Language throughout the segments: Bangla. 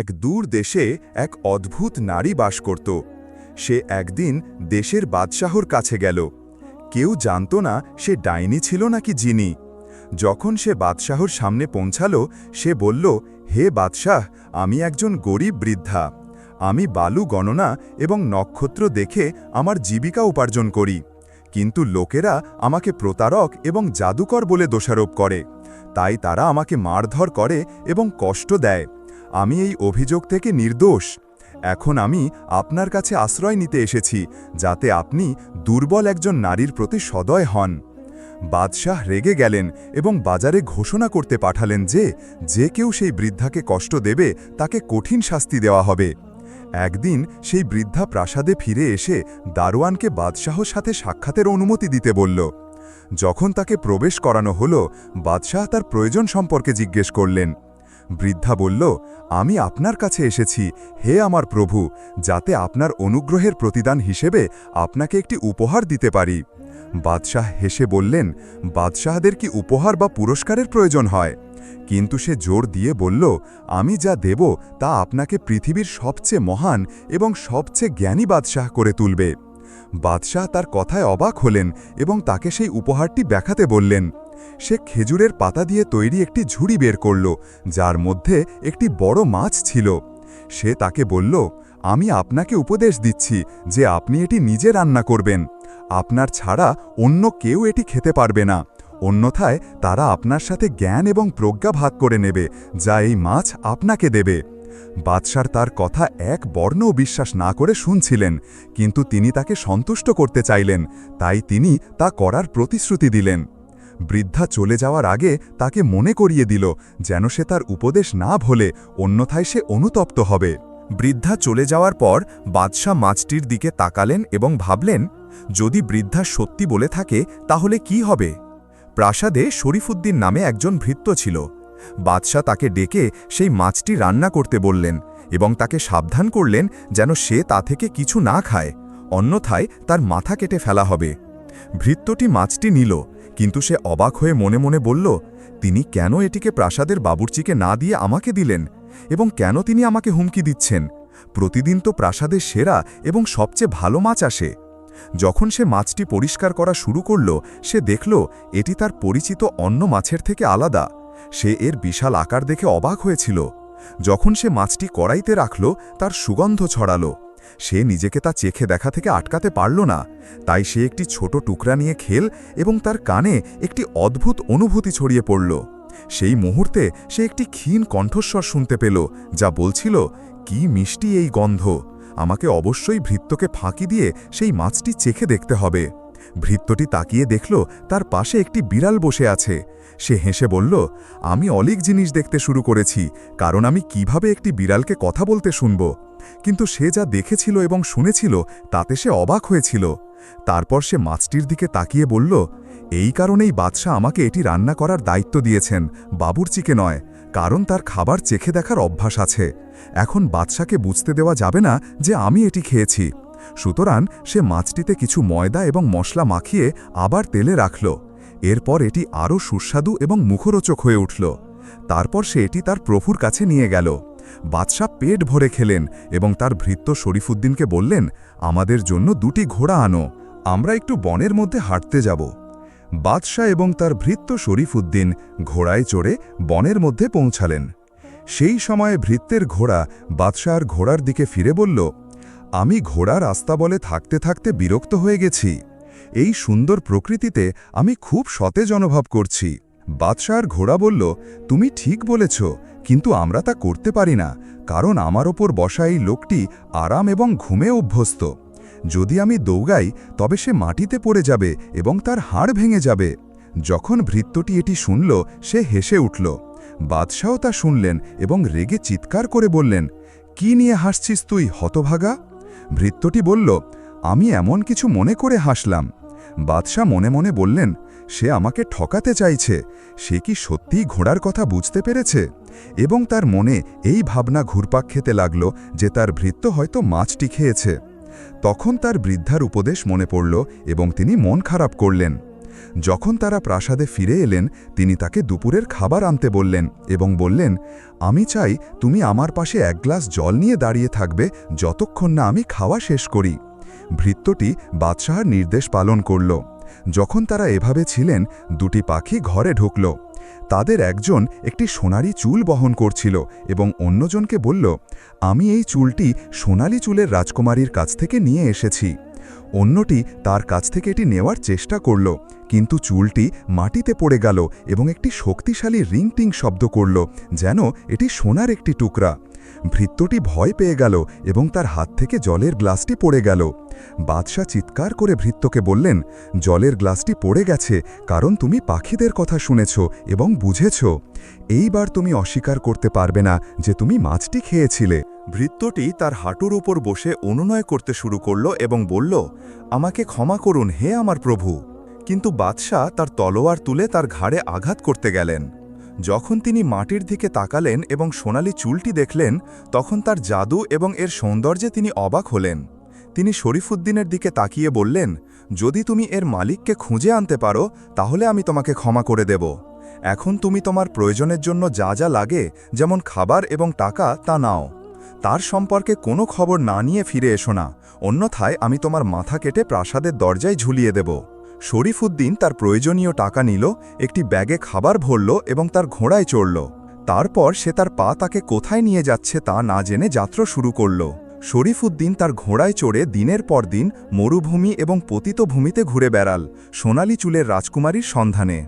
এক দূর দেশে এক অদ্ভুত নারী বাস করত। সে একদিন দেশের বাদশাহর কাছে গেল। কেউ জানত না সে ডাইনি ছিল নাকি জিনি যখন সে বাদশাহর সামনে পৌঁছালো, সে বলল, হে বাদশাহ, আমি একজন গরিব বৃদ্ধা। আমি বালু গণনা এবং নক্ষত্র দেখে আমার জীবিকা উপার্জন করি। কিন্তু লোকেরা আমাকে প্রতারক এবং জাদুকর বলে দোষারোপ করে। তাই তারা আমাকে মারধর করে এবং কষ্ট দেয়। আমি এই অভিযোগ থেকে নির্দোষ। এখন আমি আপনার কাছে আশ্রয় নিতে এসেছি, যাতে আপনি দুর্বল একজন নারীর প্রতি সদয় হন। বাদশাহ রেগে গেলেন এবং বাজারে ঘোষণা করতে পাঠালেন যে যে কেউ সেই বৃদ্ধাকে কষ্ট দেবে, তাকে কঠিন শাস্তি দেওয়া হবে। একদিন সেই বৃদ্ধা প্রাসাদে ফিরে এসে দারোয়ানকে বাদশাহর সাথে সাক্ষাতের অনুমতি দিতে বলল। যখন তাকে প্রবেশ করানো হলো, বাদশাহ তার প্রয়োজন সম্পর্কে জিজ্ঞেস করলেন। বৃদ্ধা বলল, আমি আপনার কাছে এসেছি। হে আমার প্রভু, যাতে আপনার অনুগ্রহের প্রতিদান হিসেবে আপনাকে একটি উপহার দিতে পারি। বাদশাহ হেসে বললেন, বাদশাহদের কি উপহার বা পুরস্কারের প্রয়োজন হয়? কিন্তু সে জোর দিয়ে বলল, আমি যা দেব তা আপনাকে পৃথিবীর সবচেয়ে মহান এবং সবচেয়ে জ্ঞানী বাদশাহ করে তুলবে। বাদশাহ তার কথায় অবাক হলেন এবং তাকে সেই উপহারটি দেখাতে বললেন সে খেজুরের পাতা দিয়ে তৈরি একটি ঝুড়ি বের করল, যার মধ্যে একটি বড় মাছ ছিল। সে তাকে বলল, আমি আপনাকে উপদেশ দিচ্ছি যে আপনি এটি নিজে রান্না করবেন। আপনার ছাড়া অন্য কেউ এটি খেতে পারবে না। অন্যথায় তারা আপনার সাথে জ্ঞান এবং প্রজ্ঞা ভাগ করে নেবে, যা এই মাছ আপনাকে দেবে। বাদশার তার কথা এক বর্ণও বিশ্বাস না করে শুনছিলেন, কিন্তু তিনি তাকে সন্তুষ্ট করতে চাইলেন। তাই তিনি তা করার প্রতিশ্রুতি দিলেন। বৃদ্ধা চলে যাওয়ার আগে তাকে মনে করিয়ে দিল যেন সে তার উপদেশ না ভোলে, অন্যথায় সে অনুতপ্ত হবে। বৃদ্ধা চলে যাওয়ার পর বাদশাহ মাছটির দিকে তাকালেন এবং ভাবলেন, যদি বৃদ্ধা সত্যি বলে থাকে, তাহলে কি হবে? প্রাসাদে শরীফুদ্দিন নামে একজন ভৃত্য ছিল। বাদশাহ তাকে ডেকে সেই মাছটি রান্না করতে বললেন এবং তাকে সাবধান করলেন যেন সে তা থেকে কিছু না খায়, অন্যথায় তার মাথা কেটে ফেলা হবে। ভৃত্যটি মাছটি নিল, কিন্তু সে অবাক হয়ে মনে মনে বলল, তিনি কেন এটিকে প্রাসাদের বাবুর্চিকে না দিয়ে আমাকে দিলেন? এবং কেন তিনি আমাকে হুমকি দিচ্ছেন? প্রতিদিন তো প্রাসাদের সেরা এবং সবচেয়ে ভালো মাছ আসে। যখন সে মাছটি পরিষ্কার করা শুরু করল, সে দেখল, এটি তার পরিচিত অন্য মাছের থেকে আলাদা। সে এর বিশাল আকার দেখে অবাক হয়েছিল। যখন সে মাছটি কড়াইতে রাখল, তার সুগন্ধ ছড়ালো। সে নিজেকে তা চেখে দেখা থেকে আটকাতে পারল না। তাই সে একটি ছোট টুকরা নিয়ে খেল এবং তার কানে একটি অদ্ভুত অনুভূতি ছড়িয়ে পড়ল। সেই মুহূর্তে সে একটি ক্ষীণ কণ্ঠস্বর শুনতে পেল, যা বলছিল, কি মিষ্টি এই গন্ধ। আমাকে অবশ্যই ভৃত্যকে ফাঁকি দিয়ে সেই মাছটি চেখে দেখতে হবে। ভৃত্যটি তাকিয়ে দেখল, তার পাশে একটি বিড়াল বসে আছে। সে হেসে বলল, আমি অলিক জিনিস দেখতে শুরু করেছি, কারণ আমি কীভাবে একটি বিড়ালকে কথা বলতে শুনব? কিন্তু সে যা দেখেছিল এবং শুনেছিল তাতে সে অবাক হয়েছিল। তারপর সে মাছটির দিকে তাকিয়ে বলল, এই কারণেই বাদশাহ আমাকে এটি রান্না করার দায়িত্ব দিয়েছেন, বাবুরচিকে নয়, কারণ তার খাবার চেখে দেখার অভ্যাস আছে। এখন বাদশাকে বুঝতে দেওয়া যাবে না যে আমি এটি খেয়েছি। সুতরাং সে মাছটিতে কিছু ময়দা এবং মশলা মাখিয়ে আবার তেলে রাখল। এরপর এটি আরও সুস্বাদু এবং মুখরোচক হয়ে উঠল। তারপর সে এটি তার প্রভুর কাছে নিয়ে গেল। বাদশাহ পেট ভরে খেলেন এবং তার ভৃত্য শরীফুদ্দিনকে বললেন, আমাদের জন্য দুটি ঘোড়া আনো, আমরা একটু বনের মধ্যে হাঁটতে যাব। বাদশাহ এবং তার ভৃত্য শরীফুদ্দিন ঘোড়ায় চড়ে বনের মধ্যে পৌঁছালেন। সেই সময়ে ভৃত্যের ঘোড়া বাদশাহর ঘোড়ার দিকে ফিরে বলল, আমি ঘোড়ার আস্তাবলে থাকতে থাকতে বিরক্ত হয়ে গেছি। এই সুন্দর প্রকৃতিতে আমি খুব সতেজ অনুভব করছি। বাদশাহর ঘোড়া বলল, তুমি ঠিক বলেছ কিন্তু আমরা তা করতে পারি না, কারণ আমার ওপর বসা এই লোকটি আরাম এবং ঘুমে অভ্যস্ত। যদি আমি দৌগাই, তবে সে মাটিতে পড়ে যাবে এবং তার হাড় ভেঙে যাবে। যখন ভৃত্যটি এটি শুনল, সে হেসে উঠল। বাদশাহ তা শুনলেন এবং রেগে চিৎকার করে বললেন, কি নিয়ে হাসছিস তুই, হতভাগা? ভৃত্যটি বলল, আমি এমন কিছু মনে করে হাসলাম। বাদশাহ মনে মনে বললেন সে আমাকে ঠকাতে চাইছে। সে কি সত্যিই ঘোড়ার কথা বুঝতে পেরেছে? এবং তার মনে এই ভাবনা ঘুরপাক খেতে লাগল যে তার ভৃত্য হয়তো মাছটি খেয়েছে। তখন তার বৃদ্ধার উপদেশ মনে পড়ল এবং তিনি মন খারাপ করলেন। যখন তারা প্রাসাদে ফিরে এলেন, তিনি তাকে দুপুরের খাবার আনতে বললেন এবং বললেন, আমি চাই তুমি আমার পাশে এক গ্লাস জল নিয়ে দাঁড়িয়ে থাকবে যতক্ষণ না আমি খাওয়া শেষ করি। ভৃত্যটি বাদশাহার নির্দেশ পালন করল। যখন তারা এভাবে ছিলেন, দুটি পাখি ঘরে ঢুকল। তাদের একজন একটি সোনারি চুল বহন করছিল এবং অন্যজনকে বলল, আমি এই চুলটি সোনালি চুলের রাজকুমারীর কাছ থেকে নিয়ে এসেছি। অন্যটি তার কাছ থেকে এটি নেওয়ার চেষ্টা করল, কিন্তু চুলটি মাটিতে পড়ে গেল এবং একটি শক্তিশালী রিংটিং শব্দ করল, যেন এটি সোনার একটি টুকরা। ভৃত্যটি ভয় পেয়ে গেল এবং তার হাত থেকে জলের গ্লাসটি পড়ে গেল। বাদশাহ চিৎকার করে ভৃত্যকে বললেন, জলের গ্লাসটি পড়ে গেছে, কারণ তুমি পাখিদের কথা শুনেছ এবং বুঝেছ। এইবার তুমি অস্বীকার করতে পারবে না যে তুমি মাছটি খেয়েছিলে। ভৃত্যটি তার হাঁটুর উপর বসে অনুনয় করতে শুরু করল এবং বলল, আমাকে ক্ষমা করুন হে আমার প্রভু। কিন্তু বাদশাহ তার তলোয়ার তুলে তার ঘাড়ে আঘাত করতে গেলেন। যখন তিনি মাটির দিকে তাকালেন এবং সোনালি চুলটি দেখলেন, তখন তার জাদু এবং এর সৌন্দর্যে তিনি অবাক হলেন। তিনি শরীফুদ্দিনের দিকে তাকিয়ে বললেন, যদি তুমি এর মালিককে খুঁজে আনতে পারো, তাহলে আমি তোমাকে ক্ষমা করে দেব। এখন তুমি তোমার প্রয়োজনের জন্য যা যা লাগে, যেমন খাবার এবং টাকা, তা নাও। তার সম্পর্কে কোনো খবর না নিয়ে ফিরে এসো না। অন্যথায় আমি তোমার মাথা কেটে প্রাসাদের দরজায় ঝুলিয়ে দেব। শরীফুদ্দিন তার প্রয়োজনীয় টাকা নিল, একটি ব্যাগে খাবার ভরল এবং তার ঘোড়ায় চড়ল। তারপর সে তার পা তাকে কোথায় নিয়ে যাচ্ছে তা না জেনে যাত্রা শুরু করল। শরীফুদ্দিন তার ঘোড়ায় চড়ে দিনের পর দিন মরুভূমি এবং পতিত ভূমিতে ঘুরে বেড়াল, সোনালি চুলের রাজকুমারীর সন্ধানে।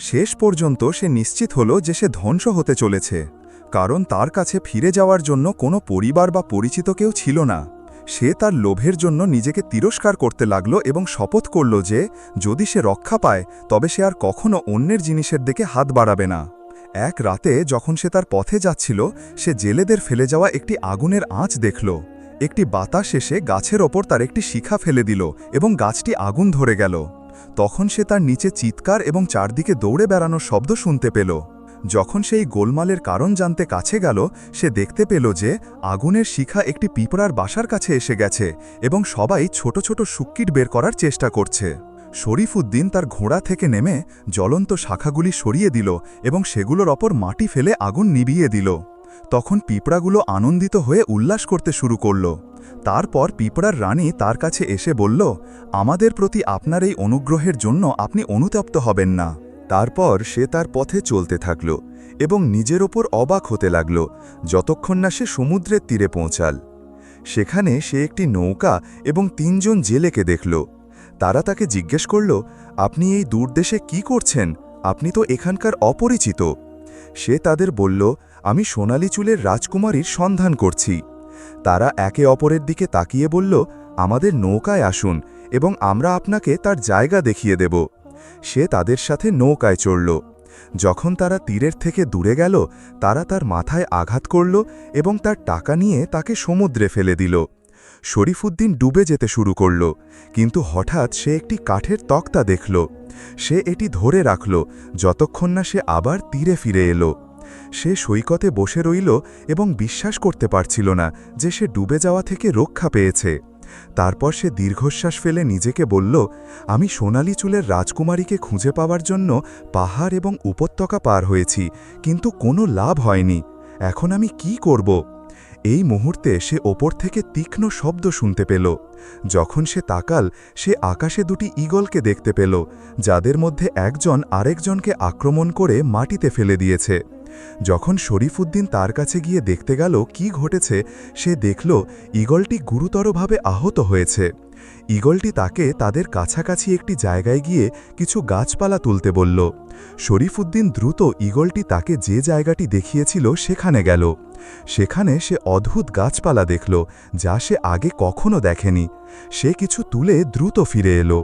শেষ পর্যন্ত সে নিশ্চিত হল যে সে ধ্বংস হতে চলেছে। কারণ তার কাছে ফিরে যাওয়ার জন্য কোনো পরিবার বা পরিচিত কেউ ছিল না। সে তার লোভের জন্য নিজেকে তিরস্কার করতে লাগল এবং শপথ করল যে, যদি সে রক্ষা পায়, তবে সে আর কখনো অন্যের জিনিসের দিকে হাত বাড়াবে না। এক রাতে যখন সে তার পথে যাচ্ছিল, সে জেলেদের ফেলে যাওয়া একটি আগুনের আঁচ দেখল। একটি বাতাস এসে গাছের ওপর তার একটি শিখা ফেলে দিল এবং গাছটি আগুন ধরে গেল। তখন সে তার নিচে চিৎকার এবং চারদিকে দৌড়ে বেড়ানোর শব্দ শুনতে পেল। যখন সেই গোলমালের কারণ জানতে কাছে গেল, সে দেখতে পেল যে আগুনের শিখা একটি পিঁপড়ার বাসার কাছে এসে গেছে এবং সবাই ছোট ছোট সুক্কিট বের করার চেষ্টা করছে। শরীফুদ্দিন তার ঘোড়া থেকে নেমে জ্বলন্ত শাখাগুলি সরিয়ে দিল এবং সেগুলোর ওপর মাটি ফেলে আগুন নিবিয়ে দিল। তখন পিঁপড়াগুলো আনন্দিত হয়ে উল্লাস করতে শুরু করল। তারপর পিঁপড়ার রানী তার কাছে এসে বলল, আমাদের প্রতি আপনার এই অনুগ্রহের জন্য আপনি অনুতপ্ত হবেন না। তারপর সে তার পথে চলতে থাকল এবং নিজের ওপর অবাক হতে লাগল যতক্ষণ না সে সমুদ্রের তীরে পৌঁছাল। সেখানে সে একটি নৌকা এবং তিনজন জেলেকে দেখল। তারা তাকে জিজ্ঞেস করল, আপনি এই দূরদেশে কি করছেন? আপনি তো এখানকার অপরিচিত। সে তাদের বলল, আমি সোনালি চুলের রাজকুমারীর সন্ধান করছি। তারা একে অপরের দিকে তাকিয়ে বলল, আমাদের নৌকায় আসুন এবং আমরা আপনাকে তার জায়গা দেখিয়ে দেব। সে তাদের সাথে নৌকায় চড়ল। যখন তারা তীরের থেকে দূরে গেল, তারা তার মাথায় আঘাত করল এবং তার টাকা নিয়ে তাকে সমুদ্রে ফেলে দিল। শরীফুদ্দিন ডুবে যেতে শুরু করল, কিন্তু হঠাৎ সে একটি কাঠের তক্তা দেখল। সে এটি ধরে রাখল, যতক্ষণ না সে আবার তীরে ফিরে এলো। সে সৈকতে বসে রইল এবং বিশ্বাস করতে পারছিল না যে সে ডুবে যাওয়া থেকে রক্ষা পেয়েছে। তারপর সে দীর্ঘশ্বাস ফেলে নিজেকে বলল, আমি সোনালি চুলের রাজকুমারীকে খুঁজে পাওয়ার জন্য পাহাড় এবং উপত্যকা পার হয়েছি, কিন্তু কোনো লাভ হয়নি। এখন আমি কি করব? এই মুহূর্তে সে ওপর থেকে তীক্ষ্ণ শব্দ শুনতে পেল। যখন সে তাকাল, সে আকাশে দুটি ঈগলকে দেখতে পেল, যাদের মধ্যে একজন আরেকজনকে আক্রমণ করে মাটিতে ফেলে দিয়েছে। যখন শরীফুদ্দিন তার কাছে গিয়ে দেখতে গেল কি ঘটেছে, সে দেখল ঈগলটি গুরুতরভাবে আহত হয়েছে। ঈগলটি তাকে তাদের কাছাকাছি একটি জায়গায় গিয়ে কিছু গাছপালা তুলতে বলল। শরীফুদ্দিন দ্রুত ঈগলটি তাকে যে জায়গাটি দেখিয়েছিল সেখানে গেল। সেখানে সে অদ্ভুত গাছপালা দেখল, যা সে আগে কখনো দেখেনি। সে কিছু তুলে দ্রুত ফিরে এলো।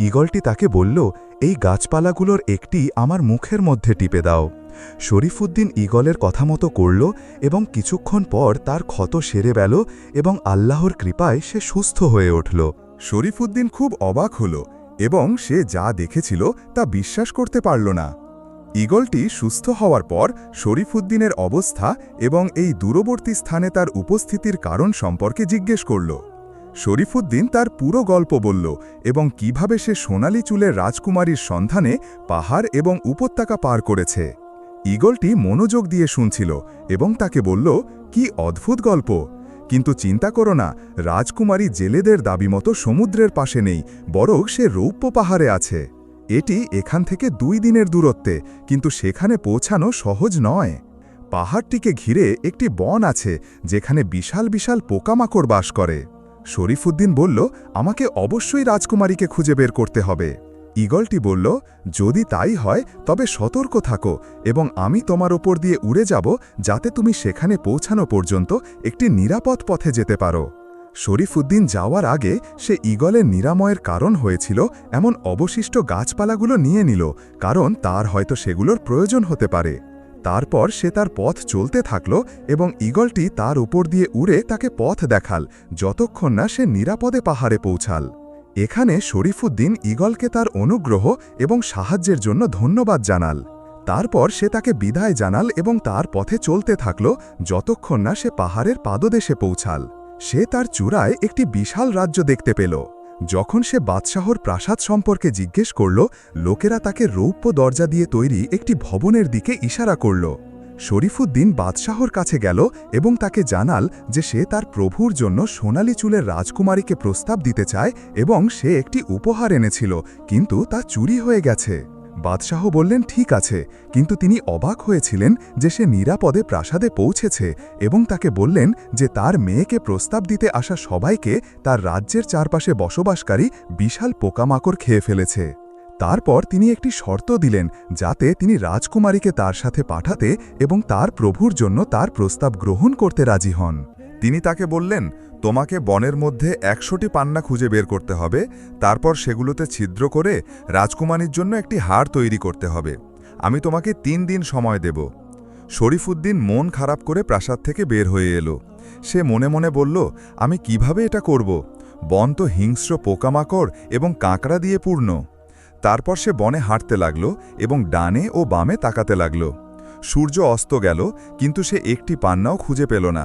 ঈগলটি তাকে বলল, এই গাছপালাগুলোর একটি আমার মুখের মধ্যে টিপে দাও। শরীফুদ্দিন ঈগলের কথা মতো করল এবং কিছুক্ষণ পর তার ক্ষত সেরে গেল এবং আল্লাহর কৃপায় সে সুস্থ হয়ে উঠল। শরীফুদ্দিন খুব অবাক হল এবং সে যা দেখেছিল তা বিশ্বাস করতে পারল না। ঈগলটি সুস্থ হওয়ার পর শরীফুদ্দিনের অবস্থা এবং এই দূরবর্তী স্থানে তার উপস্থিতির কারণ সম্পর্কে জিজ্ঞেস করল। শরীফুদ্দিন তার পুরো গল্প বলল এবং কীভাবে সে সোনালি চুলের রাজকুমারীর সন্ধানে পাহাড় এবং উপত্যকা পার করেছে। ঈগলটি মনোযোগ দিয়ে শুনছিল এবং তাকে বলল, কি অদ্ভুত গল্প। কিন্তু চিন্তা করো না, রাজকুমারী জেলেদের দাবিমতো সমুদ্রের পাশে নেই, বরং সে রৌপ্য পাহাড়ে আছে। এটি এখান থেকে দুই দিনের দূরত্বে, কিন্তু সেখানে পৌঁছানো সহজ নয়। পাহাড়টিকে ঘিরে একটি বন আছে, যেখানে বিশাল বিশাল পোকামাকড় বাস করে। শরীফুদ্দিন বলল, আমাকে অবশ্যই রাজকুমারীকে খুঁজে বের করতে হবে। ঈগলটি বলল, যদি তাই হয়, তবে সতর্ক থাকো এবং আমি তোমার ওপর দিয়ে উড়ে যাব যাতে তুমি সেখানে পৌঁছানো পর্যন্ত একটি নিরাপদ পথে যেতে পারো। শরীফুদ্দিন যাওয়ার আগে সে ঈগলের নিরাময়ের কারণ হয়েছিল এমন অবশিষ্ট গাছপালাগুলো নিয়ে নিল, কারণ তার হয়তো সেগুলোর প্রয়োজন হতে পারে। তারপর সে তার পথ চলতে থাকল এবং ঈগলটি তার উপর দিয়ে উড়ে তাকে পথ দেখাল, যতক্ষণ না সে নিরাপদে পাহাড়ে পৌঁছাল। এখানে শরীফুদ্দিন ঈগলকে তার অনুগ্রহ এবং সাহায্যের জন্য ধন্যবাদ জানাল। তারপর সে তাকে বিদায় জানাল এবং তার পথে চলতে থাকল, যতক্ষণ না সে পাহাড়ের পাদদেশে পৌঁছাল। সে তার চূড়ায় একটি বিশাল রাজ্য দেখতে পেল। যখন সে বাদশাহর প্রাসাদ সম্পর্কে জিজ্ঞেস করল, লোকেরা তাকে রৌপ্য দরজা দিয়ে তৈরি একটি ভবনের দিকে ইশারা করল। শরীফুদ্দিন বাদশাহর কাছে গেল এবং তাকে জানাল যে সে তার প্রভুর জন্য সোনালি চুলের রাজকুমারীকে প্রস্তাব দিতে চায় এবং সে একটি উপহার এনেছিল, কিন্তু তা চুরি হয়ে গেছে। বাদশাহ বললেন, ঠিক আছে। কিন্তু তিনি অবাক হয়েছিলেন যে সে নিরাপদে প্রাসাদে পৌঁছেছে এবং তাকে বললেন যে তার মেয়েকে প্রস্তাব দিতে আসা সবাইকে তার রাজ্যের চারপাশে বসবাসকারী বিশাল পোকামাকড় খেয়ে ফেলেছে। তারপর তিনি একটি শর্ত দিলেন যাতে তিনি রাজকুমারীকে তার সাথে পাঠাতে এবং তার প্রভুর জন্য তার প্রস্তাব গ্রহণ করতে রাজি হন। তিনি তাকে বললেন, তোমাকে বনের মধ্যে একশোটি পান্না খুঁজে বের করতে হবে, তারপর সেগুলোতে ছিদ্র করে রাজকুমারীর জন্য একটি হার তৈরি করতে হবে। আমি তোমাকে তিন দিন সময় দেব শরীফুদ্দিন মন খারাপ করে প্রাসাদ থেকে বের হয়ে এলো। সে মনে মনে বলল, আমি কীভাবে এটা করব? বন তো হিংস্র পোকামাকড় এবং কাঁকড়া দিয়ে পূর্ণ তারপর সে বনে হাঁটতে লাগল এবং ডানে ও বামে তাকাতে লাগল। সূর্য অস্ত গেল, কিন্তু সে একটি পান্নাও খুঁজে পেল না।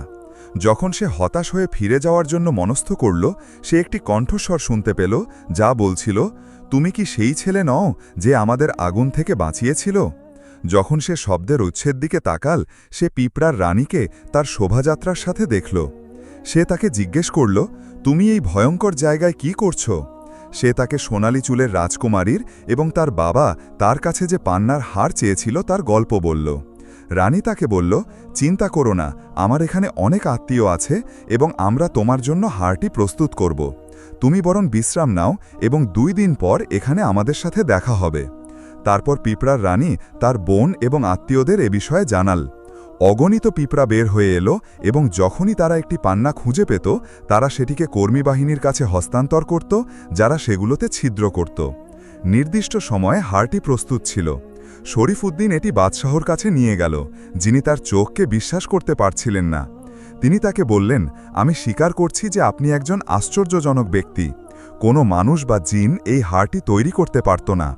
যখন সে হতাশ হয়ে ফিরে যাওয়ার জন্য মনস্থ করল, সে একটি কণ্ঠস্বর শুনতে পেল, যা বলছিল, তুমি কি সেই ছেলে নও যে আমাদের আগুন থেকে বাঁচিয়েছিল? যখন সে শব্দের উচ্ছেদ দিকে তাকাল, সে পিঁপড়ার রানীকে তার শোভাযাত্রার সাথে দেখল। সে তাকে জিজ্ঞেস করল, তুমি এই ভয়ঙ্কর জায়গায় কি করছ? সে তাকে সোনালি চুলের রাজকুমারীর এবং তার বাবা তার কাছে যে পান্নার হার চেয়েছিল তার গল্প বলল। রানী তাকে বলল, চিন্তা করো না, আমার এখানে অনেক আত্মীয় আছে এবং আমরা তোমার জন্য হারটি প্রস্তুত করব। তুমি বরং বিশ্রাম নাও এবং দুই দিন পর এখানে আমাদের সাথে দেখা হবে তারপর পিঁপড়ার রানী তার বোন এবং আত্মীয়দের এ বিষয়ে জানাল। অগণিত পিঁপড়া বের হয়ে এলো এবং যখনই তারা একটি পান্না খুঁজে পেত, তারা সেটিকে কর্মী বাহিনীর কাছে হস্তান্তর করত, যারা সেগুলোতে ছিদ্র করত। নির্দিষ্ট সময়ে হারটি প্রস্তুত ছিল। শরীফুদ্দিন এটি বাদশাহর কাছে নিয়ে গেল, যিনি তার চোখকে বিশ্বাস করতে পারছিলেন না। তিনি তাকে বললেন, আমি স্বীকার করছি যে আপনি একজন আশ্চর্যজনক ব্যক্তি। কোনো মানুষ বা জিন এই হারটি তৈরি করতে পারত না।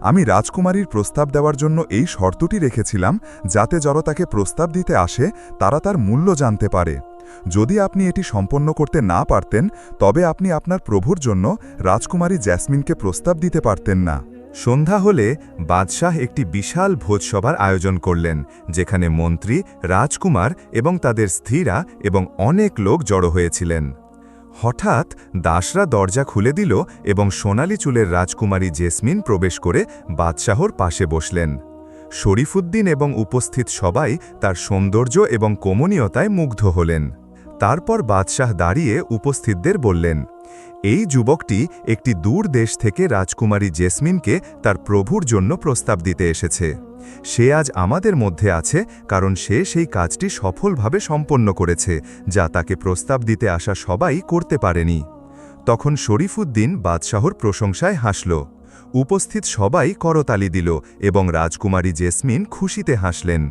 আমি রাজকুমারীর প্রস্তাব দেওয়ার জন্য এই শর্তটি রেখেছিলাম, যাতে যারা তাকে প্রস্তাব দিতে আসে, তারা তার মূল্য জানতে পারে। যদি আপনি এটি সম্পন্ন করতে না পারতেন, তবে আপনি আপনার প্রভুর জন্য রাজকুমারী জ্যাসমিনকে প্রস্তাব দিতে পারতেন না। সন্ধ্যা হলে বাদশাহ একটি বিশাল ভোজসভার আয়োজন করলেন, যেখানে মন্ত্রী, রাজকুমার এবং তাদের স্থিরা এবং অনেক লোক জড়ো হয়েছিলেন। হঠাৎ দাসরা দরজা খুলে দিল এবং সোনালি চুলের রাজকুমারী জেসমিন প্রবেশ করে বাদশাহর পাশে বসলেন। শরীফুদ্দিন এবং উপস্থিত সবাই তার সৌন্দর্য এবং কমনীয়তায় মুগ্ধ হলেন। তারপর বাদশাহ দাঁড়িয়ে উপস্থিতদের বললেন, এই যুবকটি একটি দূর দেশ থেকে রাজকুমারী জেসমিনকে তার প্রভুর জন্য প্রস্তাব দিতে এসেছে। সে আজ আমাদের মধ্যে আছে, কারণ সে সেই কাজটি সফলভাবে সম্পন্ন করেছে, যা তাকে প্রস্তাব দিতে আসা সবাই করতে পারেনি। তখন শরীফুদ্দিন বাদশাহর প্রশংসায় হাসল। উপস্থিত সবাই করতালি দিল এবং রাজকুমারী জেসমিন খুশিতে হাসলেন।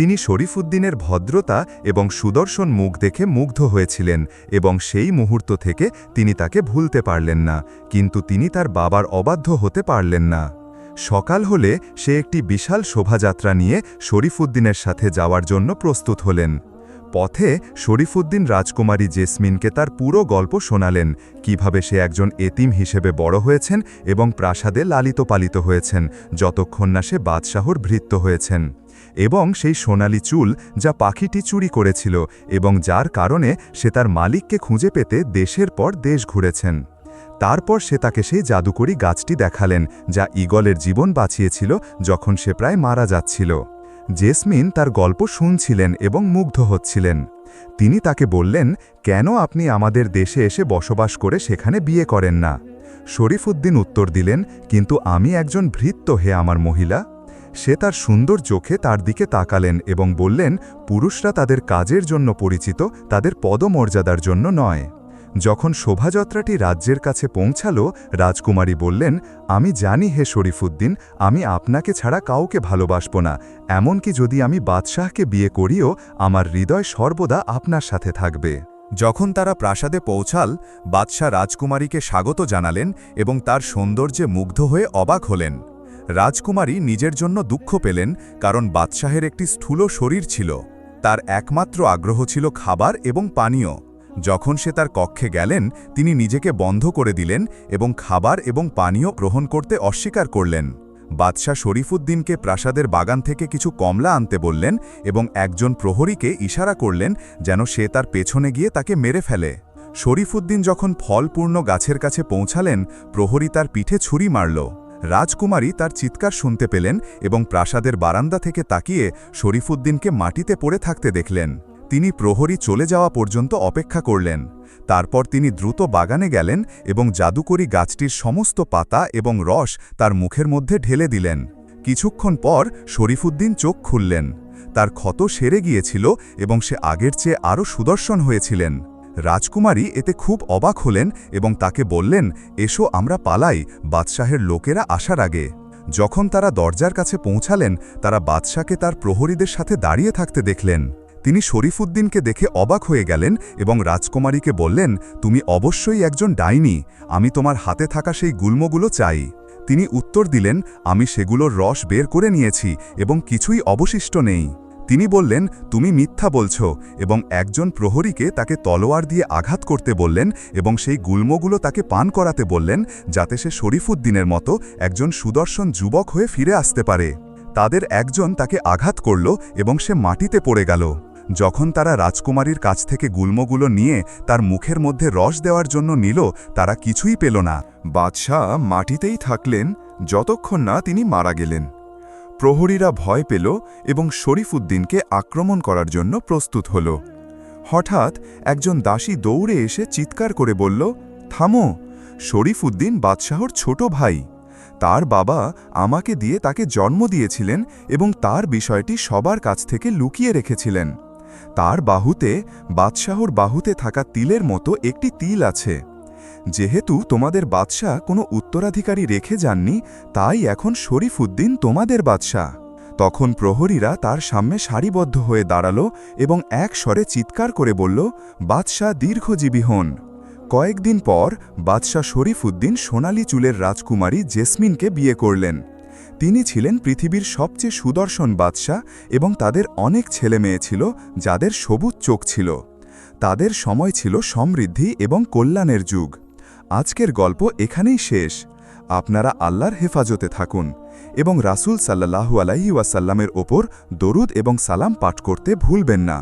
তিনি শরীফুদ্দিনের ভদ্রতা এবং সুদর্শন মুখ দেখে মুগ্ধ হয়েছিলেন এবং সেই মুহূর্ত থেকে তিনি তাকে ভুলতে পারলেন না, কিন্তু তিনি তার বাবার অবাধ্য হতে পারলেন না। সকাল হলে সে একটি বিশাল শোভাযাত্রা নিয়ে শরীফুদ্দিনের সাথে যাওয়ার জন্য প্রস্তুত হলেন। পথে শরীফুদ্দিন রাজকুমারী জেসমিনকে তার পুরো গল্প শোনালেন, কীভাবে সে একজন এতিম হিসেবে বড় হয়েছেন এবং প্রাসাদে লালিত পালিত হয়েছেন, যতক্ষণ না সে বাদশাহর ভৃত্য হয়েছেন। এবং সেই সোনালি চুল যা পাখিটি চুরি করেছিল এবং যার কারণে সে তার মালিককে খুঁজে পেতে দেশের পর দেশ ঘুরেছেন। তারপর সে তাকে সেই জাদুকরি গাছটি দেখালেন, যা ইগলের জীবন বাঁচিয়েছিল যখন সে প্রায় মারা যাচ্ছিল। জেসমিন তার গল্প শুনছিলেন এবং মুগ্ধ হচ্ছিলেন। তিনি তাকে বললেন, কেন আপনি আমাদের দেশে এসে বসবাস করে সেখানে বিয়ে করেন না? শরীফ উদ্দিন উত্তর দিলেন, কিন্তু আমি একজন ভৃত্য হে আমার মহিলা। সে তার সুন্দর চোখে তার দিকে তাকালেন এবং বললেন, পুরুষরা তাদের কাজের জন্য পরিচিত, তাদের পদমর্যাদার জন্য নয়। যখন শোভাযাত্রাটি রাজ্যের কাছে পৌঁছাল, রাজকুমারী বললেন, আমি জানি হে শরীফুদ্দিন, আমি আপনাকে ছাড়া কাউকে ভালোবাসব না। এমনকি যদি আমি বাদশাহকে বিয়ে করিও, আমার হৃদয় সর্বদা আপনার সাথে থাকবে। যখন তারা প্রাসাদে পৌঁছাল, বাদশাহ রাজকুমারীকে স্বাগত জানালেন এবং তার সৌন্দর্যে মুগ্ধ হয়ে অবাক হলেন। রাজকুমারী নিজের জন্য দুঃখ পেলেন কারণ বাদশাহের একটি স্থূল শরীর ছিল। তার একমাত্র আগ্রহ ছিল খাবার এবং পানীয়। যখন সে তার কক্ষে গেলেন, তিনি নিজেকে বন্ধ করে দিলেন এবং খাবার এবং পানীয় গ্রহণ করতে অস্বীকার করলেন। বাদশাহ শরীফুদ্দিনকে প্রাসাদের বাগান থেকে কিছু কমলা আনতে বললেন এবং একজন প্রহরীকে ইশারা করলেন যেন সে তার পেছনে গিয়ে তাকে মেরে ফেলে। শরীফুদ্দিন যখন ফলপূর্ণ গাছের কাছে পৌঁছালেন, প্রহরী তার পিঠে ছুরি মারল। রাজকুমারী তার চিৎকার শুনতে পেলেন এবং প্রাসাদের বারান্দা থেকে তাকিয়ে শরীফুদ্দিনকে মাটিতে পড়ে থাকতে দেখলেন। তিনি প্রহরী চলে যাওয়া পর্যন্ত অপেক্ষা করলেন। তারপর তিনি দ্রুত বাগানে গেলেন এবং জাদুকরি গাছটির সমস্ত পাতা এবং রস তার মুখের মধ্যে ঢেলে দিলেন। কিছুক্ষণ পর শরীফুদ্দিন চোখ খুললেন। তার ক্ষত সেরে গিয়েছিল এবং সে আগের চেয়ে আরও সুদর্শন হয়েছিলেন। রাজকুমারী এতে খুব অবাক হলেন এবং তাকে বললেন, এসো আমরা পালাই বাদশাহের লোকেরা আসার আগে। যখন তারা দরজার কাছে পৌঁছালেন, তারা বাদশাকে তার প্রহরীদের সাথে দাঁড়িয়ে থাকতে দেখলেন। তিনি শরীফুদ্দিনকে দেখে অবাক হয়ে গেলেন এবং রাজকুমারীকে বললেন, তুমি অবশ্যই একজন ডাইনি, আমি তোমার হাতে থাকা সেই গুল্মগুলো চাই। তিনি উত্তর দিলেন, আমি সেগুলোর রস বের করে নিয়েছি এবং কিছুই অবশিষ্ট নেই। তিনি বললেন, তুমি মিথ্যা বলছ এবং একজন প্রহরীকে তাকে তলোয়ার দিয়ে আঘাত করতে বললেন এবং সেই গুল্মগুলো তাকে পান করাতে বললেন, যাতে সে শরীফুদ্দিনের মতো একজন সুদর্শন যুবক হয়ে ফিরে আসতে পারে। তাদের একজন তাকে আঘাত করল এবং সে মাটিতে পড়ে গেল। যখন তারা রাজকুমারীর কাছ থেকে গুল্মগুলো নিয়ে তার মুখের মধ্যে রস দেওয়ার জন্য নিল, তারা কিছুই পেল না। বাদশাহ মাটিতেই থাকলেন, যতক্ষণ না তিনি মারা গেলেন। প্রহরীরা ভয় পেল এবং শরীফুদ্দিনকে আক্রমণ করার জন্য প্রস্তুত হল। হঠাৎ একজন দাসী দৌড়ে এসে চিৎকার করে বলল, থামো শরীফুদ্দিন বাদশাহর ছোট ভাই। তার বাবা আমাকে দিয়ে তাকে জন্ম দিয়েছিলেন এবং তার বিষয়টি সবার কাছ থেকে লুকিয়ে রেখেছিলেন। তার বাহুতে, বাদশাহর বাহুতে থাকা তিলের মতো একটি তিল আছে। যেহেতু তোমাদের বাদশাহ কোনো উত্তরাধিকারী রেখে যাননি, তাই এখন শরীফুদ্দিন তোমাদের বাদশাহ। তখন প্রহরীরা তার সামনে সারিবদ্ধ হয়ে দাঁড়াল এবং এক স্বরে চিৎকার করে বলল, বাদশাহ দীর্ঘজীবী হন। কয়েকদিন পর বাদশাহ শরীফুদ্দিন সোনালী চুলের রাজকুমারী জেসমিনকে বিয়ে করলেন। তিনি ছিলেন পৃথিবীর সবচেয়ে সুদর্শন বাদশাহ এবং তাদের অনেক ছেলে মেয়ে ছিল, যাদের সবুজ চোখ ছিল। তাদের সময় ছিল সমৃদ্ধি এবং কল্যাণের যুগ। আজকের গল্প এখানেই শেষ। আপনারা আল্লাহর হেফাজতে থাকুন এবং রাসুল সাল্লাহু আলাইহি ওয়াসাল্লামের ওপর দরুদ এবং সালাম পাঠ করতে ভুলবেন না।